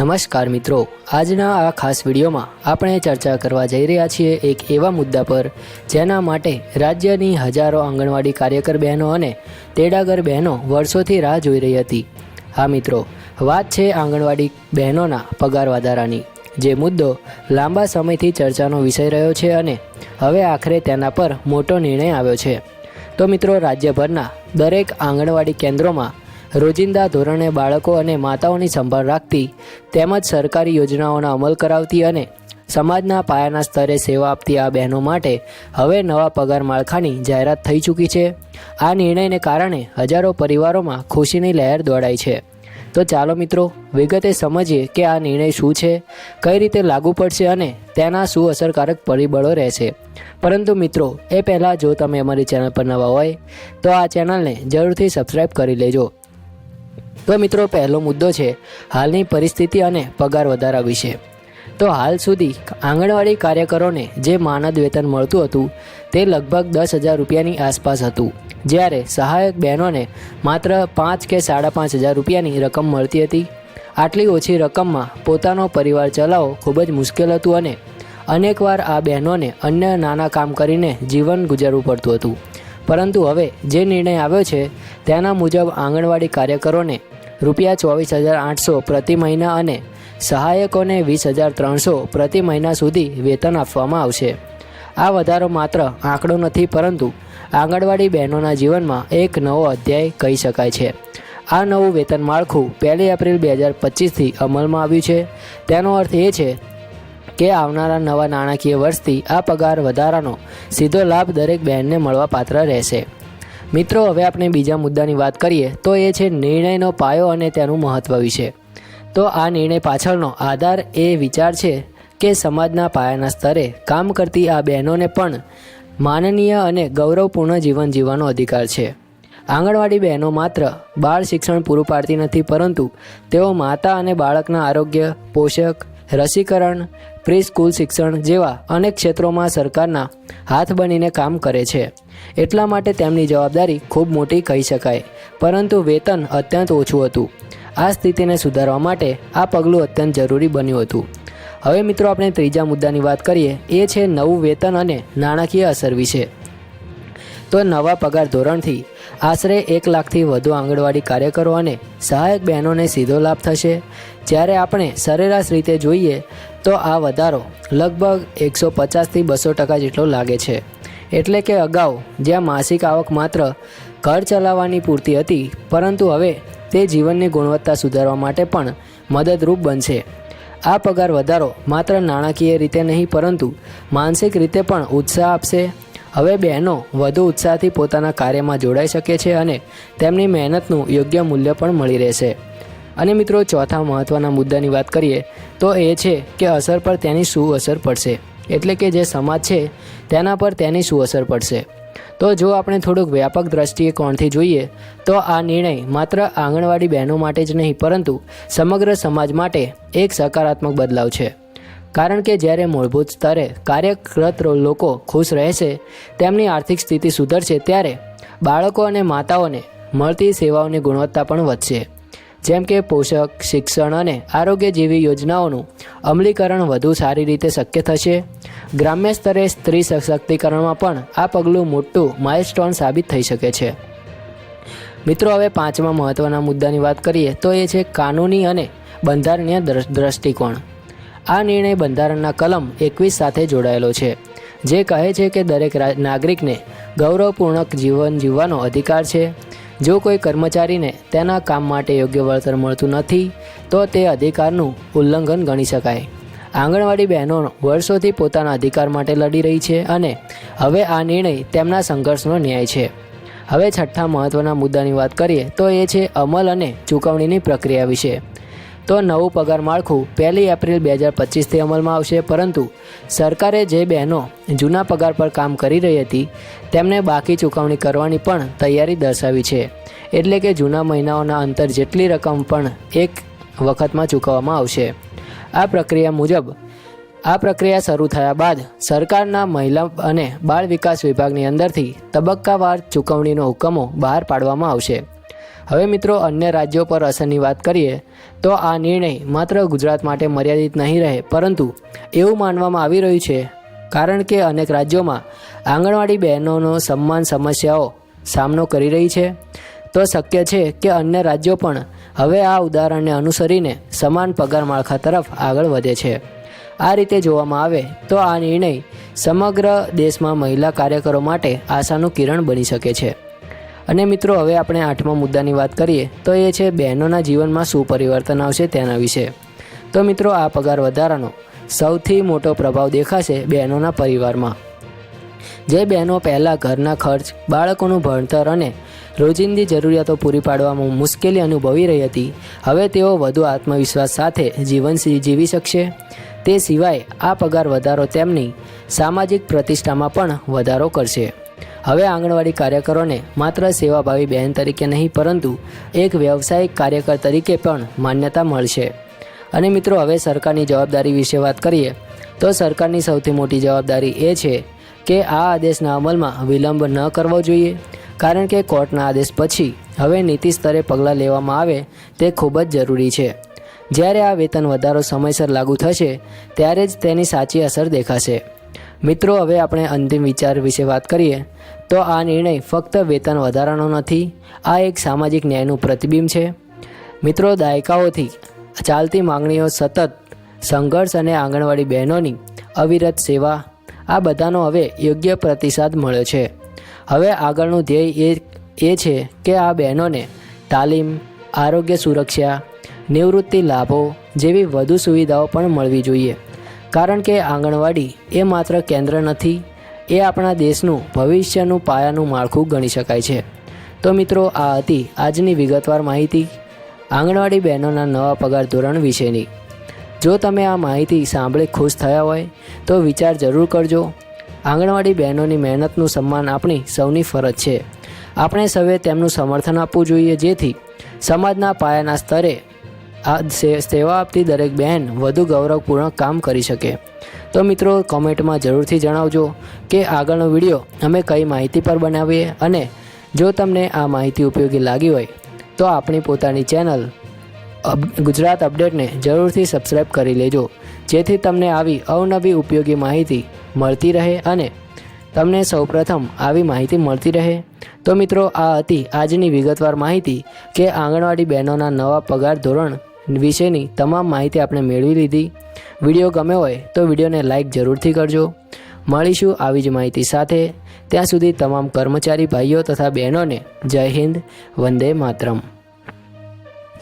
નમસ્કાર મિત્રો. આજના આ ખાસ વિડીયોમાં આપણે ચર્ચા કરવા જઈ રહ્યા છીએ એક એવા મુદ્દા પર જેના માટે રાજ્યની હજારો આંગણવાડી કાર્યકર બહેનો અને તેડાગર બહેનો વર્ષોથી રાહ જોઈ રહી હતી. હા મિત્રો, વાત છે આંગણવાડી બહેનોના પગાર વધારાની. જે મુદ્દો લાંબા સમયથી ચર્ચાનો વિષય રહ્યો છે અને હવે આખરે તેના પર મોટો નિર્ણય આવ્યો છે. તો મિત્રો, રાજ્યભરના દરેક આંગણવાડી કેન્દ્રોમાં રોજિંદા ધોરણે બાળકો અને માતાઓની સંભાળ રાખતી, તેમજ સરકારી યોજનાઓનો અમલ કરાવતી અને સમાજના પાયાના સ્તરે સેવા આપતી આ બહેનો માટે હવે નવા પગાર માળખાની જાહેરાત થઈ ચૂકી છે. આ નિર્ણયને કારણે હજારો પરિવારોમાં ખુશીની લહેર દોડાઈ છે. તો ચાલો મિત્રો, વિગતે સમજીએ કે આ નિર્ણય શું છે, કઈ રીતે લાગુ પડશે અને તેના શું અસરકારક પરિબળો રહેશે. પરંતુ મિત્રો, એ પહેલાં જો તમે અમારી ચેનલ પર નવા હોય, તો આ ચેનલને જરૂરથી સબસ્ક્રાઈબ કરી લેજો. તો મિત્રો, પહેલો મુદ્દો છે હાલની પરિસ્થિતિ અને પગાર વધારા વિશે. તો હાલ સુધી આંગણવાડી કાર્યકરોને જે માનદ વેતન મળતું હતું, તે લગભગ દસ હજાર રૂપિયાની આસપાસ હતું. જ્યારે સહાયક બહેનોને માત્ર પાંચ કે સાડા પાંચ હજાર રૂપિયાની રકમ મળતી હતી. આટલી ઓછી રકમમાં પોતાનો પરિવાર ચલાવવો ખૂબ જ મુશ્કેલ હતું અને અનેકવાર આ બહેનોને અન્ય નાના કામ કરીને જીવન ગુજારવું પડતું હતું. પરંતુ હવે જે નિર્ણય આવ્યો છે, તેના મુજબ આંગણવાડી કાર્યકરોને રૂપિયા ચોવીસ હજાર આઠસો પ્રતિ મહિના અને સહાયકોને વીસ હજાર ત્રણસો પ્રતિ મહિના સુધી વેતન આપવામાં આવશે. આ વધારો માત્ર આંકડો નથી, પરંતુ આંગણવાડી બહેનોના જીવનમાં એક નવો અધ્યાય કહી શકાય છે. આ નવું વેતન માળખું પહેલી એપ્રિલ બે હજાર પચીસથી અમલમાં આવ્યું છે. તેનો અર્થ એ છે કે આવનારા નવા નાણાકીય વર્ષથી આ પગાર વધારાનો સીધો લાભ દરેક બહેનને મળવા પાત્ર રહેશે. મિત્રો, હવે આપણે બીજા મુદ્દાની વાત કરીએ, તો એ છે નિર્ણયનો પાયો અને તેનું મહત્ત્વ વિશે. તો આ નિર્ણય પાછળનો આધાર એ વિચાર છે કે સમાજના પાયાના સ્તરે કામ કરતી આ બહેનોને પણ માનનીય અને ગૌરવપૂર્ણ જીવન જીવવાનો અધિકાર છે. આંગણવાડી બહેનો માત્ર બાળ શિક્ષણ પૂરું પાડતી નથી, પરંતુ તેઓ માતા અને બાળકના આરોગ્ય, પોષક રસીકરણ પ્રી સ્કૂલ શિક્ષણ જેવા અનેક ક્ષેત્રોમાં સરકારના હાથ બનીને કામ કરે છે. એટલા માટે તેમની જવાબદારી ખૂબ મોટી કહી શકાય, પરંતુ વેતન અત્યંત ઓછું હતું. આ સ્થિતિને સુધારવા માટે આ પગલું અત્યંત જરૂરી બન્યું હતું. હવે મિત્રો, આપણે ત્રીજા મુદ્દાની વાત કરીએ. એ છે નવું વેતન અને નાણાકીય અસર વિશે. તો નવા પગાર ધોરણથી આશરે એક લાખથી વધુ આંગણવાડી કાર્યકરો અને સહાયક બહેનોને સીધો લાભ થશે. જ્યારે આપણે સરેરાશ રીતે જોઈએ, તો આ વધારો લગભગ એકસો પચાસથી બસો ટકા જેટલો લાગે છે. એટલે કે અગાઉ જ્યાં માસિક આવક માત્ર ઘર ચલાવવાની પૂરતી હતી, પરંતુ હવે તે જીવનની ગુણવત્તા સુધારવા માટે પણ મદદરૂપ બનશે. આ પગાર વધારો માત્ર નાણાકીય રીતે નહીં, પરંતુ માનસિક રીતે પણ ઉત્સાહ આપશે. હવે બહેનો વધુ ઉત્સાહથી પોતાના કાર્યમાં જોડાઈ શકે છે અને તેમની મહેનતનું યોગ્ય મૂલ્ય પણ મળી રહેશે. અને મિત્રો, ચોથા મહત્ત્વના મુદ્દાની વાત કરીએ, તો એ છે કે અસર પર તેની શું અસર પડશે. એટલે કે જે સમાજ છે, તેના પર તેની શું અસર પડશે. તો જો આપણે થોડુંક વ્યાપક દ્રષ્ટિએ કોણથી જોઈએ, તો આ નિર્ણય માત્ર આંગણવાડી બહેનો માટે જ નહીં, પરંતુ સમગ્ર સમાજ માટે એક સકારાત્મક બદલાવ છે. કારણ કે જ્યારે મૂળભૂત સ્તરે કાર્યરત લોકો ખુશ રહેશે, તેમની આર્થિક સ્થિતિ સુધરશે ત્યારે બાળકો અને માતાઓને મળતી સેવાઓની ગુણવત્તા પણ વધશે. જેમ કે પોષક, શિક્ષણ અને આરોગ્ય જેવી યોજનાઓનું અમલીકરણ વધુ સારી રીતે શક્ય થશે. ગ્રામ્ય સ્તરે સ્ત્રી સશક્તિકરણમાં પણ આ પગલું મોટું માઇલસ્ટોન સાબિત થઈ શકે છે. મિત્રો, હવે પાંચમા મહત્ત્વના મુદ્દાની વાત કરીએ તો એ છે કાનૂની અને બંધારણીય દ્રષ્ટિકોણ. આ નિર્ણય બંધારણના કલમ એકવીસ સાથે જોડાયેલો છે, જે કહે છે કે દરેક નાગરિકને ગૌરવપૂર્ણક જીવન જીવવાનો અધિકાર છે. જો કોઈ કર્મચારીને તેના કામ માટે યોગ્ય વળતર મળતું નથી, તો તે અધિકારનું ઉલ્લંઘન ગણી શકાય. આંગણવાડી બહેનો વર્ષોથી પોતાના અધિકાર માટે લડી રહી છે અને હવે આ નિર્ણય તેમના સંઘર્ષનો ન્યાય છે. હવે છઠ્ઠા મહત્ત્વના મુદ્દાની વાત કરીએ તો એ છે અમલ અને ચૂકવણીની પ્રક્રિયા વિશે. તો નવું પગાર માળખું પહેલી એપ્રિલ બે હજાર પચીસથી અમલમાં આવશે. પરંતુ સરકારે જે બહેનો જૂના પગાર પર કામ કરી રહી હતી, તેમને બાકી ચૂકવણી કરવાની પણ તૈયારી દર્શાવી છે. એટલે કે જૂના મહિનાઓના અંતર જેટલી રકમ પણ એક વખતમાં ચૂકવવામાં આવશે. આ પ્રક્રિયા મુજબ, આ પ્રક્રિયા શરૂ થયા બાદ સરકારના મહિલા અને બાળ વિકાસ વિભાગની અંદરથી તબક્કાવાર ચૂકવણીનો હુકમો બહાર પાડવામાં આવશે. હવે મિત્રો અન્ય રાજ્યો પર અસરની વાત કરીએ, તો આ નિર્ણય માત્ર ગુજરાત માટે મર્યાદિત નહીં રહે, પરંતુ એવું માનવામાં આવી રહ્યું છે. કારણ કે અનેક રાજ્યોમાં આંગણવાડી બહેનોનો સન્માન સમસ્યાઓ સામનો કરી રહી છે. તો શક્ય છે કે અન્ય રાજ્યો પણ હવે આ ઉદાહરણને અનુસરીને સમાન પગાર માળખા તરફ આગળ વધે છે. આ રીતે જોવામાં આવે તો આ નિર્ણય સમગ્ર દેશમાં મહિલા કાર્યકરો માટે આશાનું કિરણ બની શકે છે. અને મિત્રો, હવે આપણે આઠમા મુદ્દાની વાત કરીએ, તો એ છે બહેનોના જીવનમાં શું પરિવર્તન આવશે તેના વિશે. તો મિત્રો, આ પગાર વધારાનો સૌથી મોટો પ્રભાવ દેખાશે બહેનોના પરિવારમાં. જે બહેનો પહેલાં ઘરના ખર્ચ, બાળકોનું ભણતર અને રોજિંદી જરૂરિયાતો પૂરી પાડવામાં મુશ્કેલી અનુભવી રહી હતી, હવે તેઓ વધુ આત્મવિશ્વાસ સાથે જીવન જીવી શકશે. તે સિવાય આ પગાર વધારો તેમની સામાજિક પ્રતિષ્ઠામાં પણ વધારો કરશે. હવે આંગણવાડી કાર્યકરોને માત્ર સેવાભાવી બહેન તરીકે નહીં, પરંતુ એક વ્યવસાયિક કાર્યકર તરીકે પણ માન્યતા મળશે. અને મિત્રો, હવે સરકારની જવાબદારી વિશે વાત કરીએ, તો સરકારની સૌથી મોટી જવાબદારી એ છે કે આ આદેશના અમલમાં વિલંબ ન કરવો જોઈએ, કારણ કે કોર્ટના આદેશ પછી હવે નીતિ સ્તરે પગલાં લેવામાં આવે તે ખૂબ જ જરૂરી છે. જ્યારે આ વેતન વધારો સમયસર લાગુ થશે, ત્યારે જ તેની સાચી અસર દેખાશે. મિત્રો, હવે આપણે અંતિમ વિચાર વિશે વાત કરીએ. તો આ નિર્ણય ફક્ત વેતન વધારાનો નથી, આ એક સામાજિક ન્યાયનું પ્રતિબિંબ છે. મિત્રો, દાયકાઓથી ચાલતી માંગણીઓ સતત સંઘર્ષ અને આંગણવાડી બહેનોની અવિરત સેવા, આ બધાનો હવે યોગ્ય પ્રતિસાદ મળ્યો છે. હવે આગળનું ધ્યેય એ એ છે કે આ બહેનોને તાલીમ, આરોગ્ય સુરક્ષા, નિવૃત્તિ લાભો જેવી વધુ સુવિધાઓ પણ મળવી જોઈએ. કારણ કે આંગણવાડી એ માત્ર કેન્દ્ર નથી, એ આપણા દેશનું, ભવિષ્યનું પાયાનું માળખું ગણી શકાય છે. તો મિત્રો, આ હતી આજની વિગતવાર માહિતી આંગણવાડી બહેનોના નવા પગાર ધોરણ વિશેની. જો તમે આ માહિતી સાંભળી ખુશ થયા હોય, તો વિચાર જરૂર કરજો. આંગણવાડી બહેનોની મહેનતનું સન્માન આપણી સૌની ફરજ છે. આપણે સૌએ તેમનું સમર્થન આપવું જોઈએ જેથી સમાજના પાયાના સ્તરે આ સેવા આપતી દરેક બહેન વધુ ગૌરવપૂર્ણ કામ કરી શકે. તો મિત્રો, કોમેન્ટમાં જરૂરથી જણાવજો કે આગળનો વીડિયો અમે કઈ માહિતી પર બનાવીએ અને જો તમને આ માહિતી ઉપયોગી લાગી હોય, તો આપણી પોતાની ચેનલ ગુજરાત અપડેટને જરૂરથી સબસ્ક્રાઈબ કરી લેજો. જેથી તમને આવી અવનવી ઉપયોગી માહિતી મળતી રહે અને તમને સૌપ્રથમ આવી માહિતી મળતી રહે. તો મિત્રો, આ હતી આજની વિગતવાર માહિતી કે આંગણવાડી બહેનોના નવા પગાર ધોરણ વિશેની તમામ માહિતી આપણે મેળવી લીધી. વીડિયો ગમે હોય તો વિડીયોને લાઇક જરૂરથી કરજો. મળીશું આવી જ માહિતી સાથે. ત્યાં સુધી તમામ કર્મચારી ભાઈઓ તથા બહેનોને જય હિન્દ, વંદે માતરમ.